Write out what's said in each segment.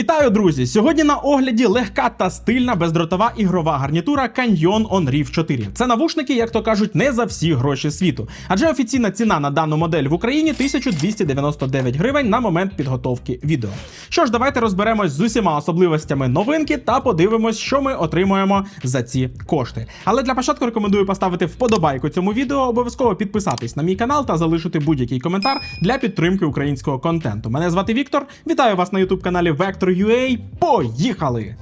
Вітаю, друзі! Сьогодні на огляді легка та стильна бездротова ігрова гарнітура Canyon On Reef 4. Це навушники, як то кажуть, не за всі гроші світу. Адже офіційна ціна на дану модель в Україні 1299 гривень на момент підготовки відео. Що ж, давайте розберемось з усіма особливостями новинки та подивимось, що ми отримуємо за ці кошти. Але для початку рекомендую поставити вподобайку цьому відео, обов'язково підписатись на мій канал та залишити будь-який коментар для підтримки українського контенту. Мене звати Віктор. Вітаю вас на youtube каналі Vector.ua. Поїхали!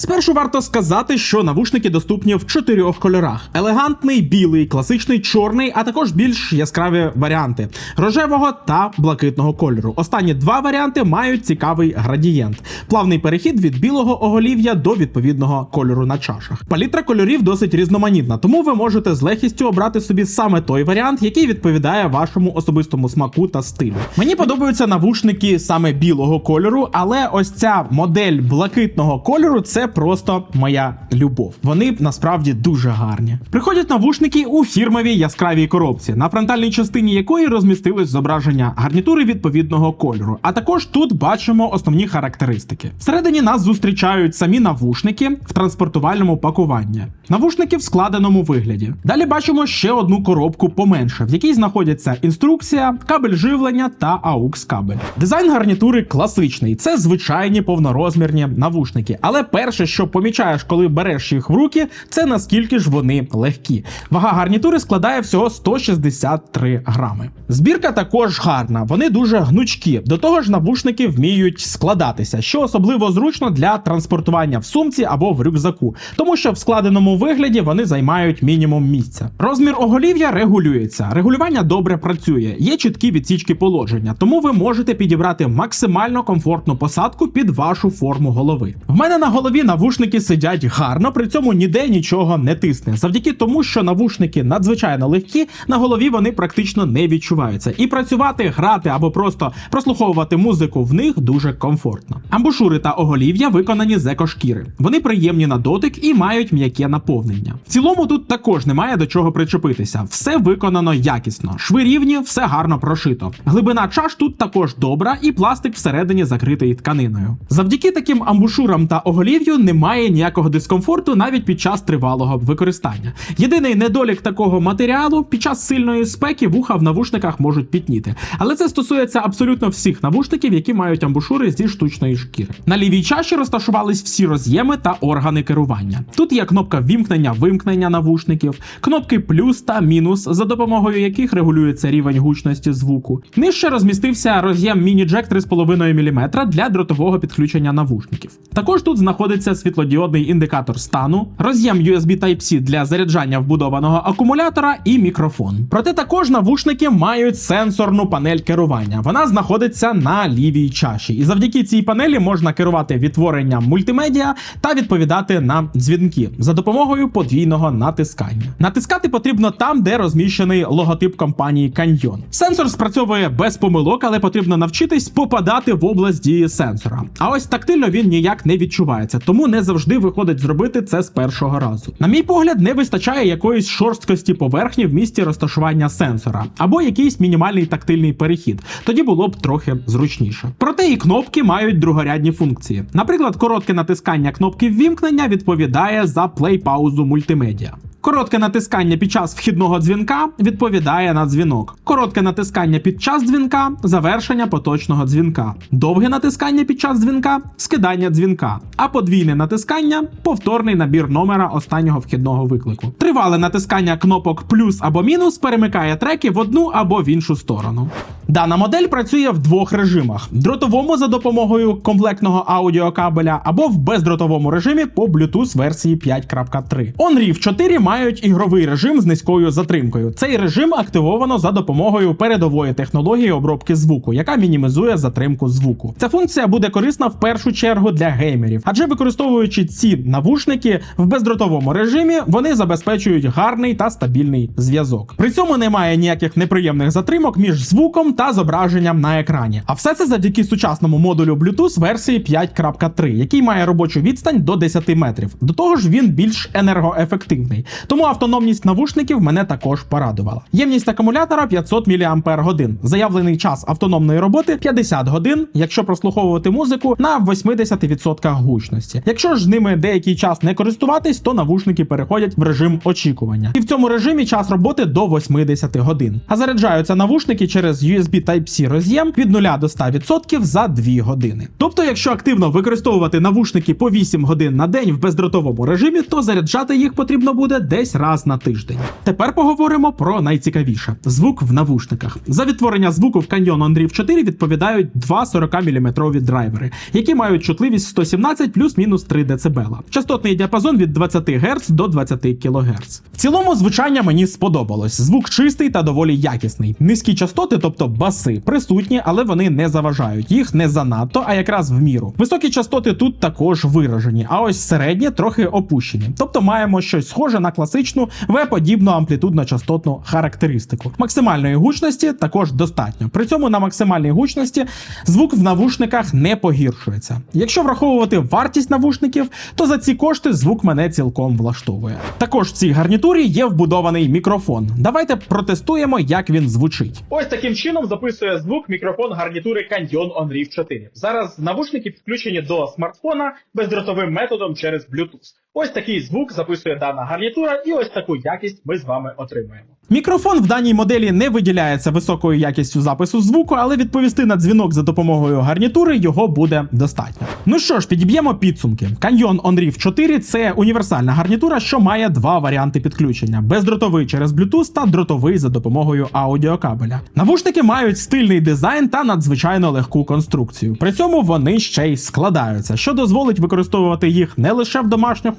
Спершу варто сказати, що навушники доступні в чотирьох кольорах: елегантний, білий, класичний, чорний, а також більш яскраві варіанти рожевого та блакитного кольору. Останні два варіанти мають цікавий градієнт: плавний перехід від білого оголів'я до відповідного кольору на чашах. Палітра кольорів досить різноманітна, тому ви можете з легкістю обрати собі саме той варіант, який відповідає вашому особистому смаку та стилю. Мені подобаються навушники саме білого кольору, але ось ця модель блакитного кольору це просто моя любов. Вони насправді дуже гарні. Приходять навушники у фірмовій яскравій коробці, на фронтальній частині якої розмістилось зображення гарнітури відповідного кольору. А також тут бачимо основні характеристики. Всередині нас зустрічають самі навушники в транспортувальному пакуванні, навушники в складеному вигляді. Далі бачимо ще одну коробку поменше, в якій знаходяться інструкція, кабель живлення та AUX кабель. Дизайн гарнітури класичний, це звичайні повнорозмірні навушники. Але перше, що помічаєш, коли береш їх в руки, це наскільки ж вони легкі. Вага гарнітури складає всього 163 грами. Збірка також гарна, вони дуже гнучкі. До того ж, навушники вміють складатися, що особливо зручно для транспортування в сумці або в рюкзаку, тому що в складеному вигляді вони займають мінімум місця. Розмір оголів'я регулюється. Регулювання добре працює, є чіткі відсічки положення, тому ви можете підібрати максимально комфортну посадку під вашу форму голови. В мене на голові навушники сидять гарно, при цьому ніде нічого не тисне. Завдяки тому, що навушники надзвичайно легкі, на голові вони практично не відчуваються. І працювати, грати або просто прослуховувати музику в них дуже комфортно. Амбушури та оголів'я виконані з екошкіри. Вони приємні на дотик і мають м'яке наповнення. В цілому тут також немає до чого причепитися. Все виконано якісно. Шви рівні, все гарно прошито. Глибина чаш тут також добра, і пластик всередині закритий тканиною. Завдяки таким амбушурам та оголів'ю немає ніякого дискомфорту навіть під час тривалого використання. Єдиний недолік такого матеріалу під час сильної спеки вуха в навушниках можуть пітніти. Але це стосується абсолютно всіх навушників, які мають амбушури зі штучної шкіри. На лівій чаші розташувались всі роз'єми та органи керування. Тут є кнопка вімкнення, вимкнення навушників, кнопки плюс та мінус, за допомогою яких регулюється рівень гучності звуку. Нижче розмістився роз'єм міні-джек 3,5 мм для дротового підключення навушників. Також тут знаходиться світлодіодний індикатор стану, роз'єм USB Type-C для заряджання вбудованого акумулятора і мікрофон. Проте також навушники мають сенсорну панель керування. Вона знаходиться на лівій чаші, і завдяки цій панелі можна керувати відтворенням мультимедіа та відповідати на дзвінки за допомогою подвійного натискання. Натискати потрібно там, де розміщений логотип компанії Canyon. Сенсор спрацьовує без помилок, але потрібно навчитись попадати в область дії сенсора. А ось тактильно він ніяк не відчувається, тому не завжди виходить зробити це з першого разу. На мій погляд, не вистачає якоїсь шорсткості поверхні в місці розташування сенсора, або якийсь мінімальний тактильний перехід. Тоді було б трохи зручніше. Проте і кнопки мають другорядні функції. Наприклад, коротке натискання кнопки ввімкнення відповідає за плей-паузу мультимедіа. Коротке натискання під час вхідного дзвінка відповідає на дзвінок. Коротке натискання під час дзвінка завершення поточного дзвінка. Довге натискання під час дзвінка скидання дзвінка. А подвійне натискання повторний набір номера останнього вхідного виклику. Тривале натискання кнопок плюс або мінус перемикає треки в одну або в іншу сторону. Дана модель працює в двох режимах: дротовому за допомогою комплектного аудіокабеля або в бездротовому режимі по Bluetooth версії 5.3. OnReef 4 мають ігровий режим з низькою затримкою. Цей режим активовано за допомогою передової технології обробки звуку, яка мінімізує затримку звуку. Ця функція буде корисна в першу чергу для геймерів, адже використовуючи ці навушники в бездротовому режимі, вони забезпечують гарний та стабільний зв'язок. При цьому немає ніяких неприємних затримок між звуком та зображенням на екрані. А все це завдяки сучасному модулю Bluetooth версії 5.3, який має робочу відстань до 10 метрів. До того ж, він більш енергоефективний. Тому автономність навушників мене також порадувала. Ємність акумулятора 500 мАч. Заявлений час автономної роботи 50 годин, якщо прослуховувати музику на 80% гучності. Якщо ж ними деякий час не користуватись, то навушники переходять в режим очікування. І в цьому режимі час роботи до 80 годин. А заряджаються навушники через USB Type-C роз'єм від 0 до 100% за 2 години. Тобто, якщо активно використовувати навушники по 8 годин на день в бездротовому режимі, то заряджати їх потрібно буде десь раз на тиждень. Тепер поговоримо про найцікавіше: звук в навушниках. За відтворення звуку в Canyon OnRiv 4 відповідають два 40-мм драйвери, які мають чутливість 117 плюс-мінус 3 дБ. Частотний діапазон від 20 Гц до 20 кГц. В цілому звучання мені сподобалось. Звук чистий та доволі якісний. Низькі частоти, тобто баси, присутні, але вони не заважають. Їх не занадто, а якраз в міру. Високі частоти тут також виражені, а ось середні трохи опущені. Тобто маємо щось схоже на класичну В-подібну амплітудно-частотну характеристику. Максимальної гучності також достатньо. При цьому на максимальній гучності звук в навушниках не погіршується. Якщо враховувати вартість навушників, то за ці кошти звук мене цілком влаштовує. Також в цій гарнітурі є вбудований мікрофон. Давайте протестуємо, як він звучить. Ось таким чином записує звук мікрофон гарнітури Canyon OnRiv 4. Зараз навушники підключені до смартфона бездротовим методом через Bluetooth. Ось такий звук записує дана гарнітура, і ось таку якість ми з вами отримуємо. Мікрофон в даній моделі не виділяється високою якістю запису звуку, але відповісти на дзвінок за допомогою гарнітури його буде достатньо. Ну що ж, підіб'ємо підсумки. Canyon OnRiv 4 це універсальна гарнітура, що має два варіанти підключення: бездротовий через Bluetooth та дротовий за допомогою аудіокабеля. Навушники мають стильний дизайн та надзвичайно легку конструкцію. При цьому вони ще й складаються, що дозволить використовувати їх не лише в домашніх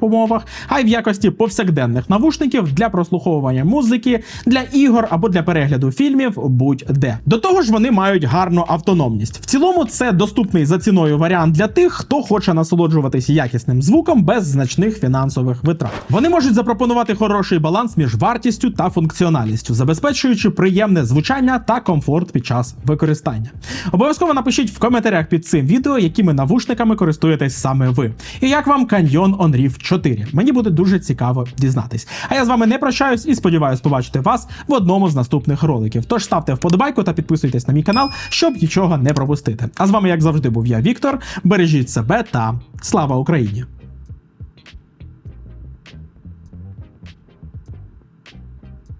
а й в якості повсякденних навушників для прослуховування музики, для ігор або для перегляду фільмів будь-де. До того ж, вони мають гарну автономність. В цілому, це доступний за ціною варіант для тих, хто хоче насолоджуватись якісним звуком без значних фінансових витрат. Вони можуть запропонувати хороший баланс між вартістю та функціональністю, забезпечуючи приємне звучання та комфорт під час використання. Обов'язково напишіть в коментарях під цим відео, якими навушниками користуєтесь саме ви. І як вам Canyon OnRiv 4. Мені буде дуже цікаво дізнатись. А я з вами не прощаюсь і сподіваюсь побачити вас в одному з наступних роликів. Тож ставте вподобайку та підписуйтесь на мій канал, щоб нічого не пропустити. А з вами, як завжди, був я, Віктор. Бережіть себе та слава Україні!